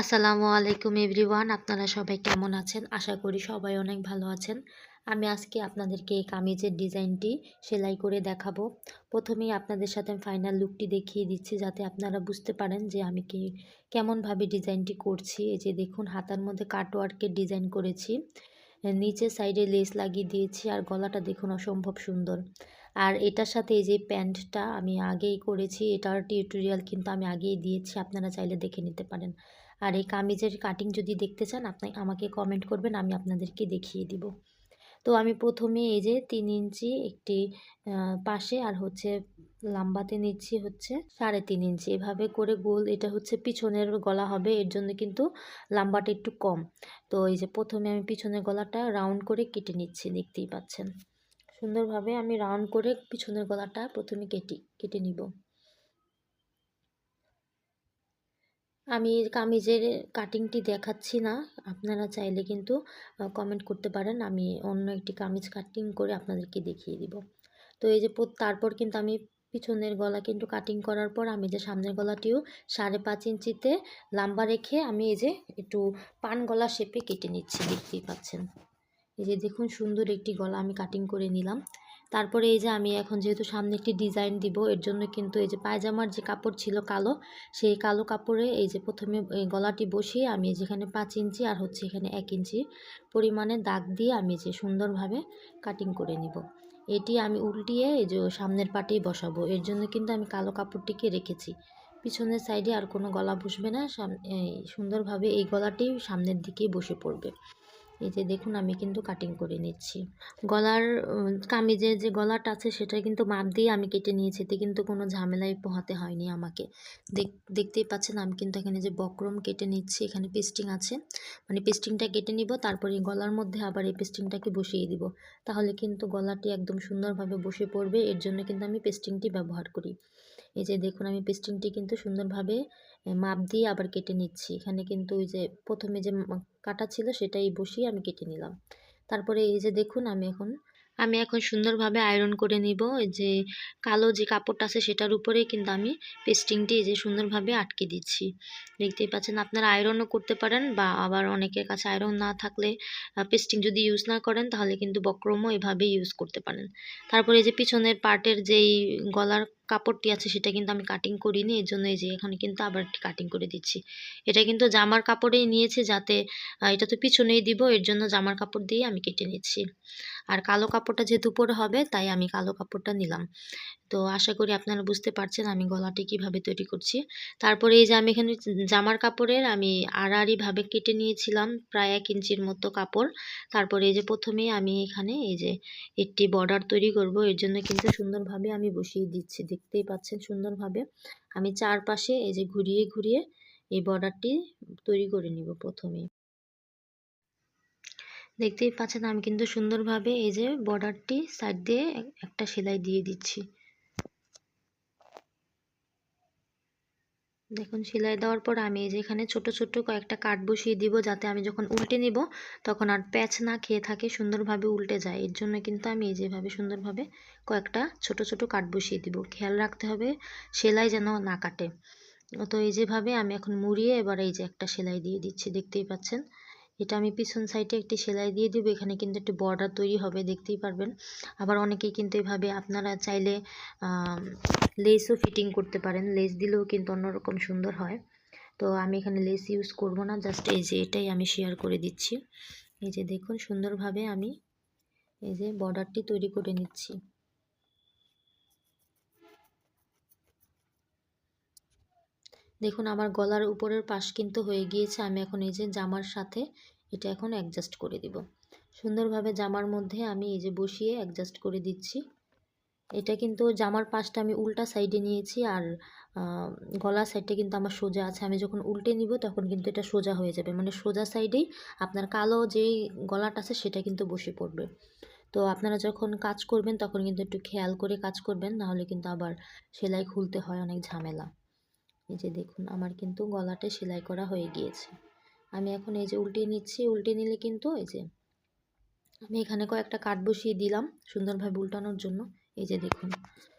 আসসালামু আলাইকুম এভরিওয়ান, আপনারা সবাই কেমন আছেন? আশা করি সবাই অনেক ভালো আছেন। আমি আজকে আপনাদেরকে এই কামিজের ডিজাইনটি সেলাই করে দেখাবো। প্রথমেই আপনাদের সাথে ফাইনাল লুকটি দেখিয়ে দিচ্ছি, যাতে আপনারা বুঝতে পারেন যে আমি কি কেমনভাবে ডিজাইনটি করছি। এই যে দেখুন, হাতার মধ্যে কাটওয়ার্কের ডিজাইন করেছি। নিচে সাইডে লেস লাগিয়ে দিয়েছি, আর গলাটা দেখুন অসম্ভব সুন্দর। আর এটার সাথে এই যে প্যান্টটা আমি আগেই করেছি, এটার টিউটোরিয়াল কিন্তু আমি আগেই দিয়েছি, আপনারা চাইলে দেখে নিতে পারেন। আর এই কামিজের কাটিং যদি দেখতে চান, আপনি আমাকে কমেন্ট করবেন, আমি আপনাদেরকে দেখিয়ে দিব। তো আমি প্রথমে এই যে তিন ইঞ্চি একটি পাশে আর হচ্ছে লাম্বাতে নিচ্ছি হচ্ছে সাড়ে তিন ইঞ্চি। এভাবে করে গোল, এটা হচ্ছে পিছনের গলা হবে, এর জন্য কিন্তু লাম্বাটা একটু কম। তো এই যে প্রথমে আমি পিছনের গলাটা রাউন্ড করে কেটে নিচ্ছি, দেখতেই পাচ্ছেন। সুন্দরভাবে আমি রাউন্ড করে পিছনের গলাটা প্রথমে কেটে কেটে নিব। আমি কামিজের কাটিংটি দেখাচ্ছি না। আপনারা চাইলে কিন্তু কমেন্ট করতে পারেন। আমি অন্য একটি কামিজ কাটিং করে আপনাদেরকে দেখিয়ে দিব। তো এই যে তারপর কিন্তু আমি পিছনের গলা কিন্তু কাটিং করার পর আমি যে সামনের গলাটিও সাড়ে পাঁচ ইঞ্চিতে লাম্বা রেখে আমি এই যে একটু পান গলা শেপে কেটে নিচ্ছি। দেখতেই পাচ্ছেন। এই যে দেখুন সুন্দর একটি গলা আমি কাটিং করে নিলাম। তারপরে এই যে আমি এখন যেহেতু সামনে একটি ডিজাইন দিব, এর জন্য কিন্তু এই যে পায়জামার যে কাপড় ছিল কালো, সেই কালো কাপড়ে এই যে প্রথমে গলাটি বসিয়ে আমি যেখানে পাঁচ ইঞ্চি আর হচ্ছে এখানে এক ইঞ্চি পরিমাণে দাগ দিয়ে আমি যে সুন্দরভাবে কাটিং করে নিব। এটি আমি উল্টিয়ে এই যে সামনের পাটেই বসাবো, এর জন্য কিন্তু আমি কালো কাপড়টিকে রেখেছি। পিছনের সাইডে আর কোনো গলা বসবে না সুন্দরভাবে এই গলাটি সামনের দিকেই বসে পড়বে। এই যে দেখুন আমি কিন্তু কাটিং করে নিচ্ছি। গলার কামিজের যে গলাটা আছে সেটা কিন্তু মাপ দিয়ে আমি কেটে নিয়েছি, এতে কিন্তু কোনো ঝামেলাই পোহাতে হয়নি আমাকে। দেখতেই পাচ্ছেন আমি কিন্তু এখানে যে বক্রম কেটে নিচ্ছি, এখানে পেস্টিং আছে। মানে পেস্টিংটা কেটে নিব, তারপরে গলার মধ্যে আবার এই পেস্টিংটাকে বসিয়ে দিব। তাহলে কিন্তু গলাটি একদম সুন্দরভাবে বসে পড়বে, এর জন্য কিন্তু আমি পেস্টিংটি ব্যবহার করি। এই যে দেখুন আমি পেস্টিংটি কিন্তু সুন্দরভাবে মাপ দিয়ে আবার কেটে নিচ্ছি। এখানে কিন্তু ওই যে প্রথমে যে কাটা ছিল সেটাই বসিয়ে আমি কেটে নিলাম। তারপরে এই যে দেখুন আমি এখন আমি এখন সুন্দরভাবে আয়রন করে নিব। যে কালো যে কাপড়টা আছে সেটার উপরেই কিন্তু আমি পেস্টিংটি যে সুন্দরভাবে আটকে দিচ্ছি। দেখতেই পাচ্ছেন আপনারা আয়রনও করতে পারেন বা আবার অনেকের কাছে আয়রন না থাকলে পেস্টিং যদি ইউজ না করেন তাহলে কিন্তু বক্রমও এভাবে ইউজ করতে পারেন। তারপরে এই যে পিছনের পার্টের যেই গলার কাপড়টি আছে সেটা কিন্তু আমি কাটিং করিনি এর জন্য এই যে এখানে কিন্তু আবার কাটিং করে দিচ্ছি। এটা কিন্তু জামার কাপড়েই নিয়েছি যাতে এটা তো পিছনেই দিব, এর জন্য জামার কাপড় দিয়ে আমি কেটে নিচ্ছি। আর কালো কাপড়টা যেহেতু উপরে হবে, তাই আমি কালো কাপড়টা নিলাম। তো আশা করি আপনারা বুঝতে পারছেন আমি গলাটি কীভাবে তৈরি করছি। তারপরে এই যে আমি এখানে জামার কাপড়ের আমি আড়াআড়িভাবে কেটে নিয়েছিলাম, প্রায় এক ইঞ্চির মতো কাপড়। তারপরে এই যে প্রথমে আমি এখানে এই যে একটি বর্ডার তৈরি করব, এর জন্য কিন্তু সুন্দরভাবে আমি বসিয়ে দিচ্ছি দেখতেই পাচ্ছেন সুন্দরভাবে। আমি চারপাশে এই যে ঘুরিয়ে ঘুরিয়ে এই বর্ডারটি তৈরি করে নিব প্রথমে দেখতেই পাচ্ছেন আমি কিন্তু সুন্দরভাবে এই যে বর্ডারটি সাইড দিয়ে একটা সেলাই দিয়ে দিচ্ছি। দেখুন, সেলাই দেওয়ার পর আমি এই যে এখানে ছোট ছোট কয়েকটা কাট বসিয়ে দিব যাতে আমি যখন উল্টে নিব তখন আর প্যাচ না খেয়ে থাকে, সুন্দরভাবে উল্টে যায়। এর জন্য কিন্তু আমি এই যেভাবে সুন্দরভাবে কয়েকটা ছোট ছোট কাট বসিয়ে দিব। খেয়াল রাখতে হবে সেলাই যেন না কাটে। তো এই যেভাবে আমি এখন মুড়িয়ে এবার এই যে একটা সেলাই দিয়ে দিচ্ছি, দেখতেই পাচ্ছেন। এটা আমি পিছন সাইডে একটি সেলাই দিয়ে দিব। এখানে কিন্তু একটি বর্ডার তৈরি হবে, দেখতেই পারবেন। আবার অনেকেই কিন্তু এভাবে আপনারা চাইলে লেসও ফিটিং করতে পারেন। লেস দিলেও কিন্তু অন্যরকম সুন্দর হয়। তো আমি এখানে লেস ইউজ করব না জাস্ট এই যে এটাই আমি শেয়ার করে দিচ্ছি। এই যে দেখুন, সুন্দরভাবে আমি এই যে বর্ডারটি তৈরি করে নিচ্ছি। দেখুন, আমার গলার উপরের পাশ কিন্তু হয়ে গিয়েছে। আমি এখন এই যে জামার সাথে এটা এখন অ্যাডজাস্ট করে দিব। সুন্দরভাবে জামার মধ্যে আমি এই যে বসিয়ে অ্যাডজাস্ট করে দিচ্ছি। এটা কিন্তু জামার পাশটা আমি উল্টা সাইডে নিয়েছি আর গলা সাইডটা কিন্তু আমার সোজা আছে। আমি যখন উল্টে নিব তখন কিন্তু এটা সোজা হয়ে যাবে। মানে সোজা সাইডেই আপনার কালো যেই গলাটা আছে সেটা কিন্তু বসে পড়বে। তো আপনারা যখন কাজ করবেন তখন কিন্তু একটু খেয়াল করে কাজ করবেন, নাহলে কিন্তু আবার সেলাই খুলতে হয় অনেক ঝামেলা। এই যে দেখুন, আমার কিন্তু গলাটা সেলাই করা হয়ে গিয়েছে। আমি এখন এই যে উল্টে নিচ্ছি, উল্টে নিলে কিন্তু এই যে আমি এখানে কয়েকটা কাঠ বসিয়ে দিলাম সুন্দরভাবে উল্টানোর জন্য। এই যে দেখুন,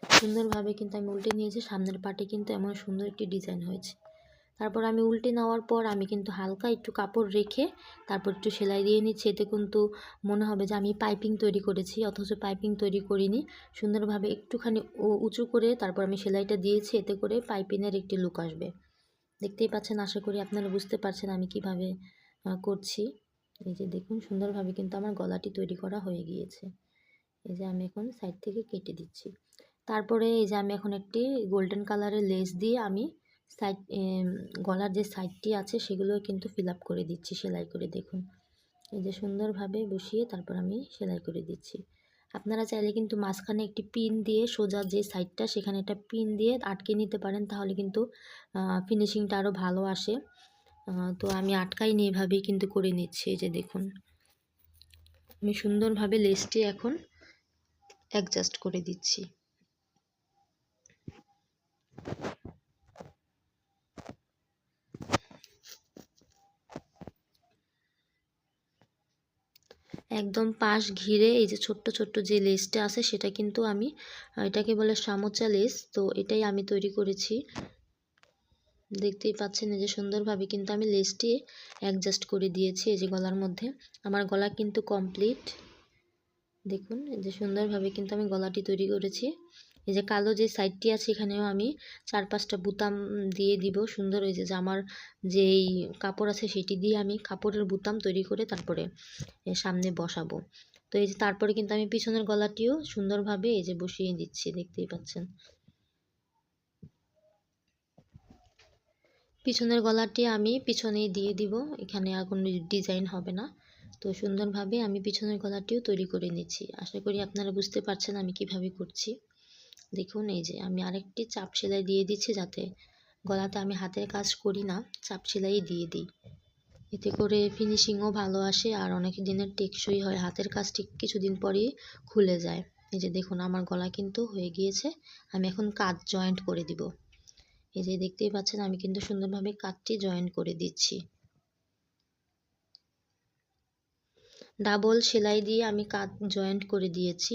সুন্দরভাবে কিন্তু আমি উল্টে নিয়েছি, সামনের পাটে কিন্তু এমন সুন্দর একটি ডিজাইন হয়েছে। তারপর আমি উল্টে নেওয়ার পর আমি কিন্তু হালকা একটু কাপড় রেখে তারপর একটু সেলাই দিয়ে নিচ্ছি। এতে কিন্তু মনে হবে যে আমি পাইপিং তৈরি করেছি, অথচ পাইপিং তৈরি করিনি। সুন্দরভাবে একটুখানি উঁচু করে তারপর আমি সেলাইটা দিয়েছি, এতে করে পাইপিংয়ের একটি লুক আসবে। দেখতেই পাচ্ছেন, আশা করি আপনারা বুঝতে পারছেন আমি কীভাবে করছি। এই যে দেখুন, সুন্দরভাবে কিন্তু আমার গলাটি তৈরি করা হয়ে গিয়েছে। এই যে আমি এখন সাইড থেকে কেটে দিচ্ছি। তারপরে এই যে আমি এখন একটি গোল্ডেন কালারের লেস দিয়ে আমি সাইড গলার যে সাইডটি আছে সেগুলো কিন্তু ফিল করে দিচ্ছি, সেলাই করে দেখুন। এই যে সুন্দরভাবে বসিয়ে তারপর আমি সেলাই করে দিচ্ছি। আপনারা চাইলে কিন্তু মাঝখানে একটি পিন দিয়ে সোজা যে সাইডটা সেখানে একটা পিন দিয়ে আটকে নিতে পারেন, তাহলে কিন্তু ফিনিশিংটা আরও ভালো আসে। তো আমি আটকাই আটকাইনি, এভাবেই কিন্তু করে নিচ্ছি যে দেখুন। আমি সুন্দরভাবে লেসটি এখন অ্যাডজাস্ট করে দিচ্ছি। একদম পাশ ঘিরে এই যে ছোট্ট ছোট্ট যে লেসটা আছে সেটা কিন্তু আমি এটাকে বলে সামোচা লেস তো এটাই আমি তৈরি করেছি। দেখতেই পাচ্ছেন এই যে সুন্দরভাবে কিন্তু আমি লেসটি অ্যাডজাস্ট করে দিয়েছি এই যে গলার মধ্যে। আমার গলা কিন্তু কমপ্লিট দেখুন, এই যে সুন্দরভাবে কিন্তু আমি গলাটি তৈরি করেছি। এই যে কালো যে সাইডটি আছে এখানেও আমি চার পাঁচটা বুতাম দিয়ে দিব। সুন্দর এই যে জামার যেই কাপড় আছে সেটি দিয়ে আমি কাপড়ের বুতাম তৈরি করে তারপরে সামনে বসাবো। তো এই যে তারপরে কিন্তু আমি পিছনের গলাটিও সুন্দরভাবে এই যে বসিয়ে দিচ্ছি, দেখতেই পাচ্ছেন। পিছনের গলাটি আমি পিছনেই দিয়ে দিব, এখানে আর কোনো ডিজাইন হবে না। তো সুন্দরভাবে আমি পিছনের গলাটিও তৈরি করে নিচ্ছি। আশা করি আপনারা বুঝতে পারছেন আমি কীভাবে করছি। দেখুন, এই যে আমি আরেকটি চাপ সেলাই দিয়ে দিচ্ছি যাতে গলাতে আমি হাতের কাজ করি না, চাপ সেলাই দিয়ে দিই। এতে করে ফিনিশিংও ভালো আসে আর অনেক দিনের টেকসই হয়, হাতের কাজ ঠিক কিছুদিন পরেই খুলে যায়। এই যে দেখুন, আমার গলা কিন্তু হয়ে গিয়েছে, আমি এখন কাজ জয়েন্ট করে দিব। এই যে দেখতেই পাচ্ছেন, আমি কিন্তু সুন্দরভাবে কাজটি জয়েন্ট করে দিচ্ছি। ডাবল সেলাই দিয়ে আমি কাজ জয়েন্ট করে দিয়েছি।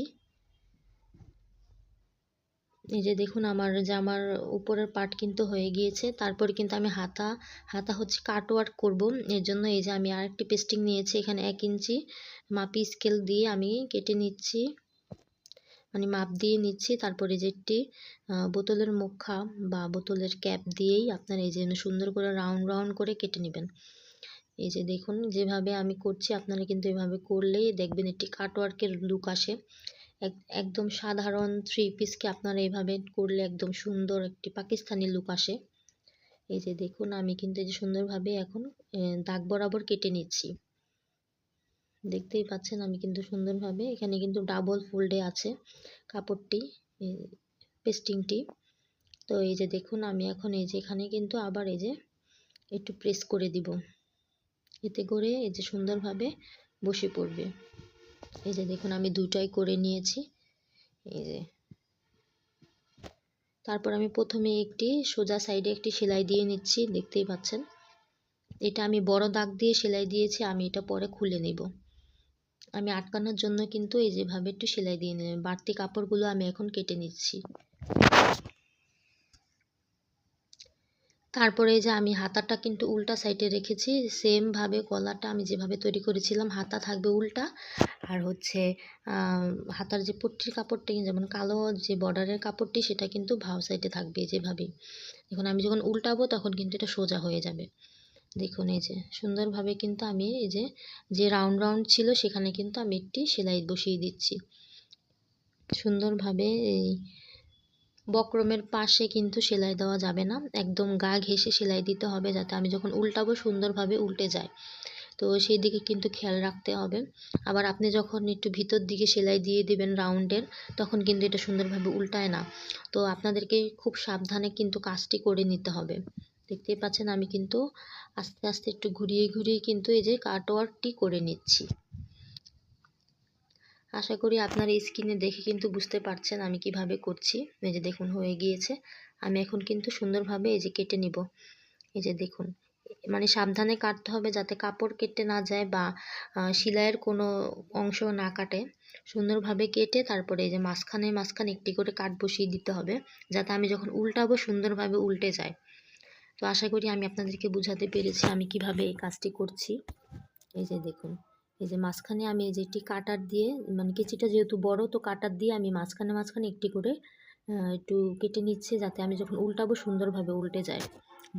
এই যে দেখুন আমার জামার উপরের পার্ট কিন্তু হয়ে গিয়েছে, তারপরে কিন্তু আমি হাতা হাতা হচ্ছে কাট ওয়ার্ক করব। এর জন্য এই যে আমি আরেকটি পেস্টিং নিয়েছি, এখানে এক ইঞ্চি মাপি স্কেল দিয়ে আমি কেটে নিচ্ছি। মানে মাপ দিয়ে নিচ্ছি, তারপরে যে একটি বোতলের মুখা বা বোতলের ক্যাপ দিয়েই আপনার এই যে সুন্দর করে রাউন্ড রাউন্ড করে কেটে নেবেন। এই যে দেখুন, যেভাবে আমি করছি, আপনারা কিন্তু এভাবে করলেই দেখবেন একটি কাটওয়ার্কের লুক আসে। একদম সাধারণ থ্রি পিসকে আপনারা এভাবে করলে একদম সুন্দর একটি পাকিস্তানি লুক আসে। এই যে দেখুন, আমি কিন্তু এই যে সুন্দরভাবে এখন দাগ বরাবর কেটে নিচ্ছি। দেখতেই পাচ্ছেন, আমি কিন্তু সুন্দরভাবে এখানে কিন্তু ডাবল ফোল্ডে আছে কাপড়টি পেস্টিংটি তো এই যে দেখুন, আমি এখন এই যে এখানে কিন্তু আবার এই যে একটু প্রেস করে দিব। এতে করে এই যে সুন্দরভাবে বসে পড়বে। এই যে দেখুন, আমি দুটাই করে নিয়েছি। এই যে। তারপর আমি প্রথমে একটি সোজা সাইডে একটি সেলাই দিয়ে নিচ্ছি, দেখতেই পাচ্ছেন। এটা আমি বড় দাগ দিয়ে সেলাই দিয়েছি, আমি এটা পরে খুলে নেব। আমি আটকানোর জন্য কিন্তু এই যেভাবে একটু সেলাই দিয়ে নিলাম, বাড়তি কাপড়গুলো আমি এখন কেটে নিচ্ছি। তারপরে যে আমি হাতাটা কিন্তু উল্টা সাইডে রেখেছি সেম ভাবে গলাটা আমি যেভাবে তৈরি করেছিলাম, হাতা থাকবে উল্টা। আর হচ্ছে হাতার যে পট্টির কাপড়টা, যেমন কালো যে বর্ডারের কাপড়টি, সেটা কিন্তু ভাও সাইডে থাকবে যেভাবেই। এখন আমি যখন উল্টাবো, তখন কিন্তু এটা সোজা হয়ে যাবে। দেখুন, এই যে সুন্দরভাবে কিন্তু আমি এই যে যে রাউন্ড রাউন্ড ছিল, সেখানে কিন্তু আমি একটি সেলাই বসিয়ে দিচ্ছি। সুন্দরভাবে এই বক্রমের পাশে কিন্তু সেলাই দেওয়া যাবে না। একদম গা ঘেঁষে সেলাই দিতে হবে যাতে আমি যখন উল্টাবো সুন্দরভাবে উল্টে যায়। তো সেই দিকে কিন্তু খেয়াল রাখতে হবে। আবার আপনি যখন একটু ভিতর দিকে সেলাই দিয়ে দিবেন রাউন্ডের তখন কিন্তু এটা সুন্দরভাবে উল্টায় না। তো আপনাদেরকে খুব সাবধানে কিন্তু কাজটি করে নিতে হবে। দেখতেই পাচ্ছেন আমি কিন্তু আস্তে আস্তে একটু ঘুরিয়ে ঘুরিয়ে কিন্তু এই যে কাটওয়ার্কটি করে নিচ্ছি। আশা করি আপনার এই স্ক্রিনে দেখে কিন্তু বুঝতে পারছেন আমি কীভাবে করছি। এই যে দেখুন, হয়ে গিয়েছে। আমি এখন কিন্তু সুন্দরভাবে এই যে কেটে নিব। এই যে দেখুন মানে সাবধানে কাটতে হবে যাতে কাপড় কেটে না যায় বা সেলাইয়ের কোনো অংশ না কাটে। সুন্দরভাবে কেটে তারপরে এই যে মাঝখানে মাঝখানে একটি করে কাট বসিয়ে দিতে হবে। যাতে আমি যখন উল্টাবো সুন্দরভাবে উল্টে যায়। তো আশা করি আমি আপনাদেরকে বোঝাতে পেরেছি আমি কীভাবে এই কাজটি করছি। এই যে দেখুন। এই যে মাঝখানে আমি এই যে একটি কাটার দিয়ে মানে কেচিটা যেহেতু বড়, তো কাটার দিয়ে আমি মাঝখানে মাঝখানে একটি করে একটু কেটে নিচ্ছে যাতে আমি যখন উল্টাবো সুন্দরভাবে উল্টে যায়,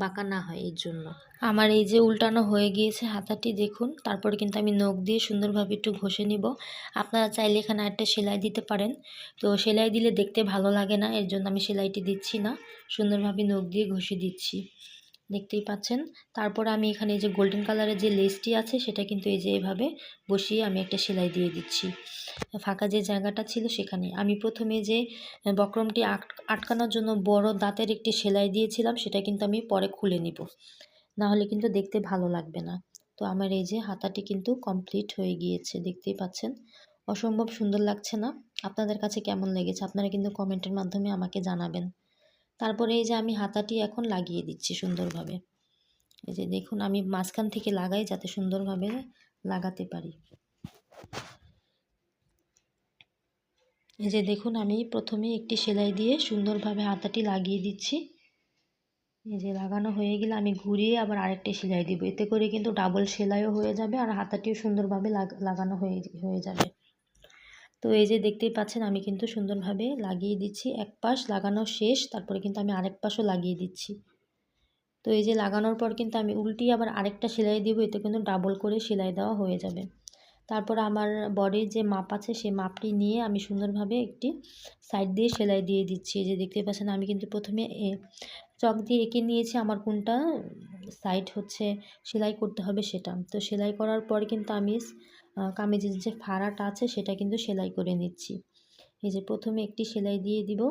বাঁকা না হয় এর জন্য। আমার এই যে উল্টানো হয়ে গিয়েছে হাতাটি, দেখুন, তারপরে কিন্তু আমি নখ দিয়ে সুন্দরভাবে একটু ঘষে নিব। আপনারা চাইলে এখানে একটা সেলাই দিতে পারেন। তো সেলাই দিলে দেখতে ভালো লাগে না, এর জন্য আমি সেলাইটি দিচ্ছি না, সুন্দরভাবে নখ দিয়ে ঘষে দিচ্ছি। দেখতেই পাচ্ছেন। তারপর আমি এখানে যে গোল্ডেন কালারের যে লেসটি আছে, সেটা কিন্তু এই যে এভাবে বসিয়ে আমি একটা সেলাই দিয়ে দিচ্ছি। ফাঁকা যে জায়গাটা ছিল সেখানে। আমি প্রথমে যে বক্রমটি আট- আটকানোর জন্য বড় দাঁতের একটি সেলাই দিয়েছিলাম, সেটা কিন্তু আমি পরে খুলে নিব। না হলে কিন্তু দেখতে ভালো লাগবে না। তো আমার এই যে হাতাটি কিন্তু কমপ্লিট হয়ে গিয়েছে, দেখতেই পাচ্ছেন। অসম্ভব সুন্দর লাগছে না? আপনাদের কাছে কেমন লেগেছে? আপনারা কিন্তু কমেন্টের মাধ্যমে আমাকে জানাবেন। তারপরে এই যে আমি হাতাটি এখন লাগিয়ে দিচ্ছি সুন্দরভাবে। এই যে দেখুন, আমি মাঝখান থেকে লাগাই যাতে সুন্দরভাবে লাগাতে পারি। এই যে দেখুন, আমি প্রথমে একটি সেলাই দিয়ে সুন্দরভাবে হাতাটি লাগিয়ে দিচ্ছি। এই যে লাগানো হয়ে গেলে আমি ঘুরিয়ে আবার আরেকটি সেলাই দিব। এতে করে কিন্তু ডাবল সেলাইও হয়ে যাবে আর হাতাটিও সুন্দরভাবে লাগানো হয়ে হয়ে যাবে। তো এই যে দেখতেই পাচ্ছেন আমি কিন্তু সুন্দরভাবে লাগিয়ে দিচ্ছি। এক পাশ লাগানো শেষ তারপরে কিন্তু আমি আরেক পাশও লাগিয়ে দিচ্ছি। তো এই যে লাগানোর পর কিন্তু আমি উল্টিয়ে আবার আরেকটা সেলাই দিব এতে কিন্তু ডাবল করে সেলাই দেওয়া হয়ে যাবে। তারপর আমার বডির যে মাপ আছে সেই মাপটি নিয়ে আমি সুন্দরভাবে একটি সাইড দিয়ে সেলাই দিয়ে দিচ্ছি। এই যে দেখতে পাচ্ছেন আমি কিন্তু প্রথমে এ, চক দিয়ে এঁকে নিয়েছি আমার কোনটা সাইড হচ্ছে সেলাই করতে হবে সেটা। তো সেলাই করার পর কিন্তু আমি কামিজের যে ফাড়াটা আছে, সেটা কিন্তু সেলাই করে নিচ্ছি। এই যে প্রথমে একটি সেলাই দিয়ে দিব।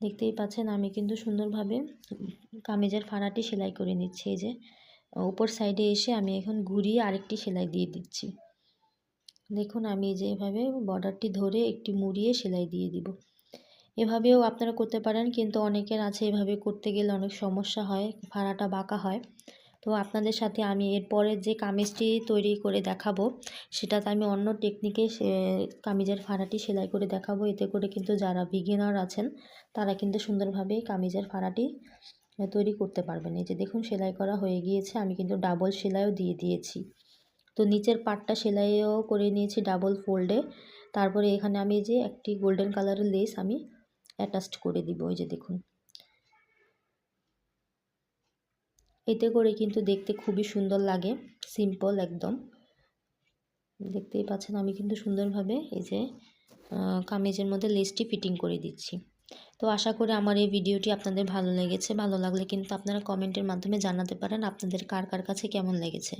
দেখতেই পাচ্ছেন, আমি কিন্তু সুন্দরভাবে কামিজের ফাড়াটি সেলাই করে নিচ্ছি। এই যে, উপর সাইডে এসে আমি এখন ঘুরিয়ে আরেকটি সেলাই দিয়ে দিচ্ছি। দেখুন, আমি যেভাবে বর্ডারটি ধরে একটি মুড়িয়ে সেলাই দিয়ে দিব। এভাবেও আপনারা করতে পারেন, কিন্তু অনেকের আছে এভাবে করতে গেলে অনেক সমস্যা হয়, ফাড়াটা বাঁকা হয়। তো আপনাদের সাথে আমি এরপরে যে কামিজটি তৈরি করে দেখাবো, সেটাতে আমি অন্য টেকনিকে কামিজের ফাড়াটি সেলাই করে দেখাবো। এতে করে কিন্তু যারা বিগিনার আছেন, তারা কিন্তু সুন্দরভাবে কামিজের ফাড়াটি তৈরি করতে পারবেন। এই যে দেখুন, সেলাই করা হয়ে গিয়েছে। আমি কিন্তু ডাবল সেলাইও দিয়ে দিয়েছি। তো নিচের পাটটা সেলাইও করে নিয়েছি ডাবল ফোল্ডে তারপরে এখানে আমি যে একটি গোল্ডেন কালারের লেস আমি অ্যাটাচড করে দিব। ওই যে দেখুন এতে করে কিন্তু দেখতে খুবই সুন্দর লাগে সিম্পল একদম। দেখতেই পাচ্ছেন আমি কিন্তু সুন্দরভাবে এই যে কামিজের মধ্যে লেসটি ফিটিং করে দিচ্ছি। তো আশা করি আমার এই ভিডিওটি আপনাদের ভালো লেগেছে, ভালো লাগলে কিন্তু আপনারা কমেন্টের মাধ্যমে জানাতে পারেন আপনাদের কার কার কাছে কেমন লেগেছে।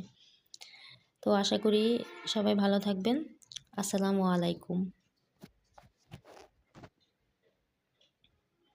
তো আশা করি সবাই ভালো থাকবেন, আসসালামু আলাইকুম।